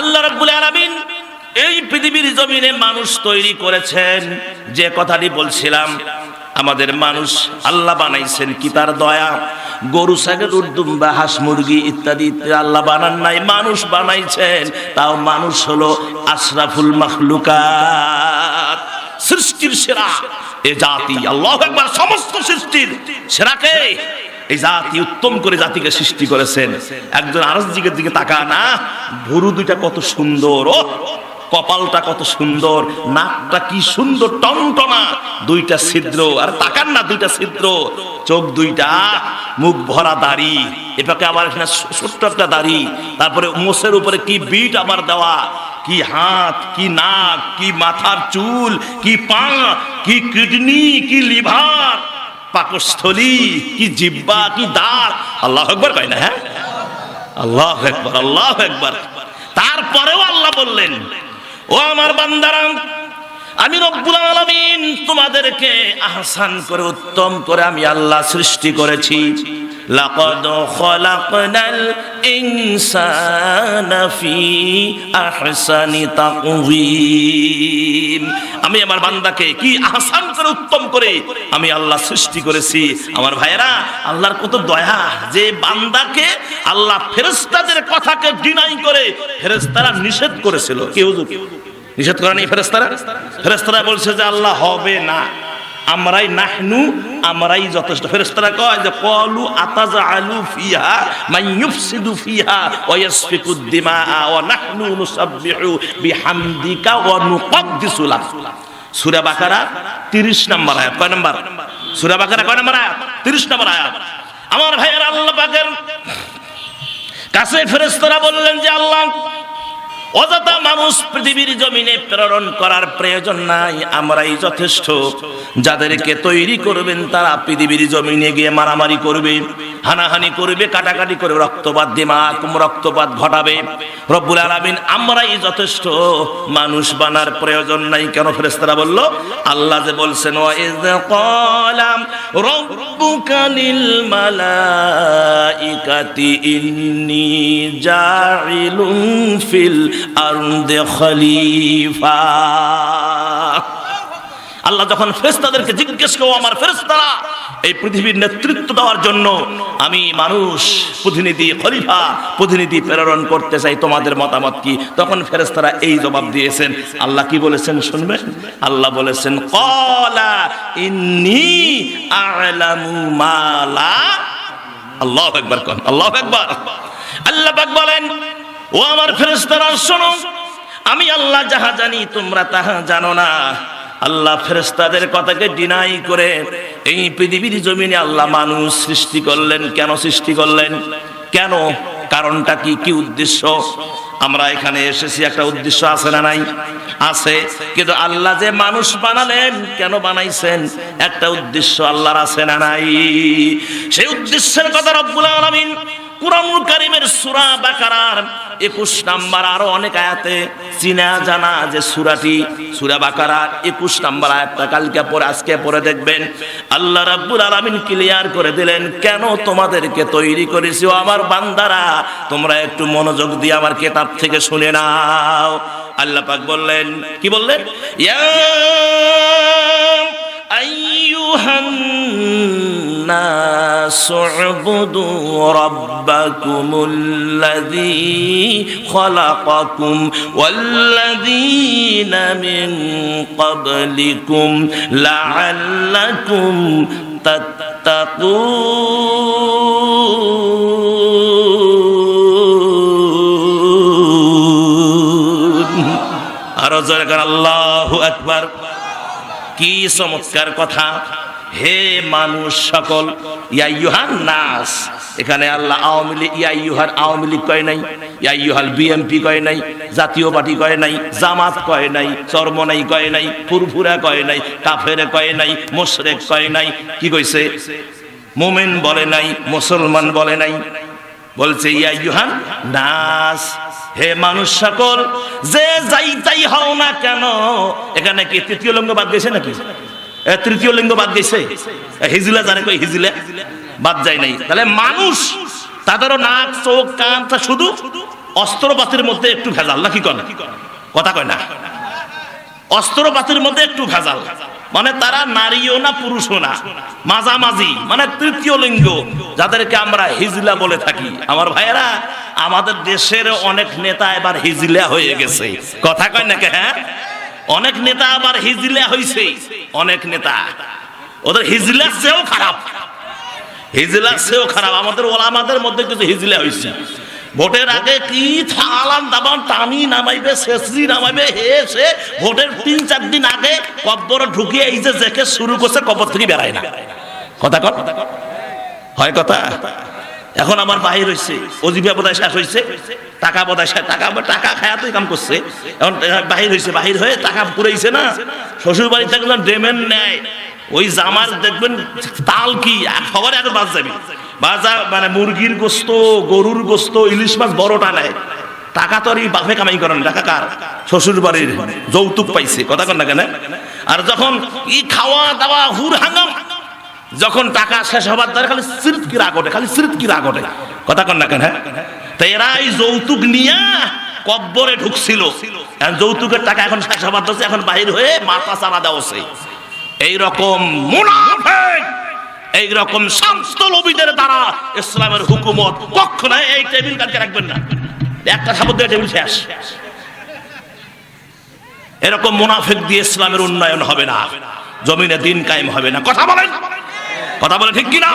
আল্লাহ রাব্বুল আলামিন এই পৃথিবীর জমিনে মানুষ তৈরি করেছেন। যে কথাটি বলছিলাম, আমাদের মানুষ আল্লাহ বানাইছেন কি তার দয়া? গরু, ছাগল উর্দুম বা হাঁস, মুরগি ইত্যাদি আল্লাহ বানান নাই, মানুষ বানাইছেন। তাও মানুষ হলো আশরাফুল মাখলুকাত। সৃষ্টির সেরা। এ জাতি, আল্লাহ একবার সমস্ত সৃষ্টির সেরাকে এই জাতি উত্তম করে জাতিকে সৃষ্টি করেছেন। একজন আরস দিকে তাকা না, ভুরু দুইটা কত সুন্দর, ও, কপালটা কত সুন্দর, নাকটা কি সুন্দর, টনটনা, দুইটা ছিদ্র, আর তাকান না, দুইটা ছিদ্র, চোখ দুইটা, মুখ ভরা দাড়ি এটাকে আবার এখানে ছোট্ট একটা দাড়ি, তারপরে মোষের উপরে কি বিট আবার দেওয়া, কি হাত, কি নাক, কি মাথার চুল, কি পা, কি কিডনি, কি লিভার পাকস্থলী, কি জিব্বা, কি দাঁড় আল্লাহ একবার কয় না হ্যাঁ? আল্লাহ একবার আল্লাহ একবার তারপরেও আল্লাহ বললেন, ও আমার বান্দারাম আমি রব্বুল আলামিন তোমাদেরকে আহসান করে, উত্তম করে আমি আল্লাহ সৃষ্টি করেছি। লাকাদ খলাকনাল ইনসানা ফি আহসানি তাকওয়িম আমি আমার বান্দাকে কি আহসান করে উত্তম করে আমি আল্লাহ সৃষ্টি করেছি। আমার ভাইয়েরা, আল্লাহর কত দয়া, যে বান্দাকে আল্লাহ ফেরেশতাদের কথাকে ডিনাই করে ফেরেশতারা নিষেধ করেছিল। কি হুজুর? নিষেধ করে নেই ফেরেশতারা? ফেরেশতারা বলছে যে আল্লাহ হবে না। আমরাই নাহনু, আমরাই যথেষ্ট। ফেরেশতারা কয় যে কলু আতাজা আলু ফিহা ইউফসিদু ফিহা, ওয়া ইয়াসফিকু দিমা ওয়া নাহনু নুসাব্বিহু বিহামদিকা ওয়া নুকদ্দিসু লাক সূরা বাকারা 30 নম্বর আয়াত। কয় নম্বর? সূরা বাকারা কয় নম্বর আয়াত? 30 নম্বর আয়াত। আমার ভাইয়ের, আল্লাহ পাকের কাছে ফেরেশতারা বললেন যে, আল্লাহ অযথা মানুষ পৃথিবীর জমিনে প্রেরণ করার প্রয়োজন নাই, আমরাই যথেষ্ট। যাদেরকে তৈরি করবেন তারা পৃথিবীর জমিনে গিয়ে মারামারি করবে। হানাহানি করবে, কাটাকাটি করে রক্তপাত দিমাকুম রক্তপাত ঘটাবে। রব্বুল আলামিন, আমরাই যথেষ্ট, মানুষ বানার প্রয়োজন নাই। কেন ফেরেশতারা বলল, আল্লাহ যে বলছেন আল্লাহ যখন ফেরেশতাদেরকে জিজ্ঞেস করো আমার ফেরেশতারা এই পৃথিবীর নেতৃত্ব দেওয়ার জন্য আমি মানুষ, প্রতিনিধি খলিফা, প্রতিনিধি প্রেরণ করতে চাই। তোমাদের মতামত কি? তখন ফেরেশতারা এই জবাব দিয়েছেন, আল্লাহ কি বলেছেন শুনবেন? আল্লাহ বলেছেন কলা ইন্নি আ'লামু মালা আল্লাহ একবার কন, আল্লাহ একবার আল্লাহ বলেন, ও আমার ফেরেশতারা, শোনো, আমি আল্লাহ যাহা জানি তোমরা তাহা জানো না। আল্লাহ ফেরেশতাদের কথাকে ডিনাই করে এই পৃথিবীর জমিনে আল্লাহ মানুষ সৃষ্টি করলেন, কেন সৃষ্টি করলেন? কেন? কারণটা কি? কি উদ্দেশ্য? আমরা এখানে এসেছি, একটা উদ্দেশ্য আছে না নাই? আছে, কিন্তু আল্লাহ যে মানুষ বানালেন, কেন বানাইছেন? একটা উদ্দেশ্য আল্লাহর আছে না নাই? সেই উদ্দেশ্যের কথা রব্বুল আলামিন কুরআনুল কারীমের সূরা বাকারার একুশ নাম্বার আরও অনেক আয়াতে চিনা জানা যে সুরাটি, সুরা বাকারা, একুশ নাম্বার আয়াতটা কালকে পরে আজকে পরে দেখবেন। আল্লাহ রাব্বুল আলামিন ক্লিয়ার করে দিলেন, কেন তোমাদেরকে তৈরি করেছি আমার বান্দারা? তোমরা একটু মনোযোগ দিয়ে আমার কেতাব থেকে শুনে নাও। আল্লাহ পাক বললেন, কি বললেন? ইয়া আইয়ুহান الناس اعبدوا ربكم الذي خلقكم والذين من قبلكم لعلكم تتقون أرزقك الله أكبر কি চমৎকার কথা হে মানুষ সকল ইয়াইয়ুহান নাস। এখানে আল্লাহ আওয়ামী লীগ ইয়াইয়ুহার আওয়ামী লীগ কয় নাই ইয়াইয়ুহাল বিএমপি কয় নাই, জাতীয় পার্টি কয় নাই, জামাত কয় নাই, চরমনাই কয় নাই, ফুরফুরা কয় নাই, কাফেরে কয় নাই, মোশরেক কয় নাই। কি কইছে? মোমেন বলে নাই, মুসলমান বলে নাই। বলছে ইয়াইয়ুহান নাস। হে মানুষ সকল, যে যাইতাই হও না কেন? এখানে কি তৃতীয় লিঙ্গ বাদ গেছে নাকি? তৃতীয় লিঙ্গ বাদ গেছে। হিজলা জানে কই হিজলা? বাদ যায় নাই। তাহলে মানুষ তাদেরও নাক, চোখ, কান, তা শুধু অস্ত্রপাতির মধ্যে একটু ভেজাল। নাকি কন? কথা কয় না। অস্ত্রপাতির মধ্যে একটু ভেজাল। মানে তারা নারীও না, পুরুষও না। মাঝামাঝি মানে তৃতীয় লিঙ্গ। যাদেরকে আমরা হিজলা বলে থাকি। আমার ভাইয়েরা, আমাদের দেশের অনেক নেতা এবার হিজলা হয়ে গেছে। কথা কয় নাকি হ্যাঁ? অনেক নেতা আবার হিজলা হয়েছে অনেক নেতা। ওদের হিজলা চেয়েও খারাপ। হিজলা চেয়েও খারাপ। আমাদের ওলামাদের মধ্যে কিছু হিজলা হয়েছে ভোটের আগে কি থালাম দাবান টানি নামাইবে শেষরি নামাইবে, হে, সে ভোটের তিন, চার দিন আগে কব্বর ঢুকিয়ে এই যে জেকে শুরু করছে, কবর থেকে বেড়ায় না। কথা কর হয় কথা? এখন আমার বাহির হয়েছে অজিফা বোধহয় শেষ হয়েছে টাকা বোধহয় টাকা টাকা খায়া তো কাম করছে। এখন বাহির হয়েছে বাহির হয়ে টাকা পুরাইছে না শ্বশুর বাড়ি থেকে যখন ডেমেন নেয়। ওই জামার দেখবেন, তাল কি খবরে আরও বাজ যাবে। বাজা মানে মুরগির গোস্ত, গরুর গোস্ত, ইলিশ মাছ বড়টা নেয়। টাকা তো আর এই বাপে কামাই করেন টাকা কার? শ্বশুর বাড়ির যৌতুক পাইছে, কথা কন না কেন? আর যখন ই খাওয়া দাওয়া হুর হাঙ্গাম যখন টাকা শেষ হবার দ্বারা খালি সিরত কি রাগ ওঠে? খালি সিরত কি রাগ ওঠে? কথা কন না কেন হ্যাঁ? তো এরা এই যৌতুক নিয়ে কব্বরে ঢুকছিল। যৌতুকের টাকা এখন শেষ হবার ধরছে এখন বাহির হয়ে মাথা চারা দেওয়া এইরকম মুনাফেক, এইরকম সমস্ত লবিদের দ্বারা ইসলামের হুকুমত কখনো এই টেবিল কালকে রাখবেন না। একটা সাবত দিয়ে টেবিল শেষ। এরকম মুনাফেক দিয়ে ইসলামের উন্নয়ন হবে না। জমিনে দিন কায়েম হবে না। কথা বলেন। কথা বলে ঠিক কিনা?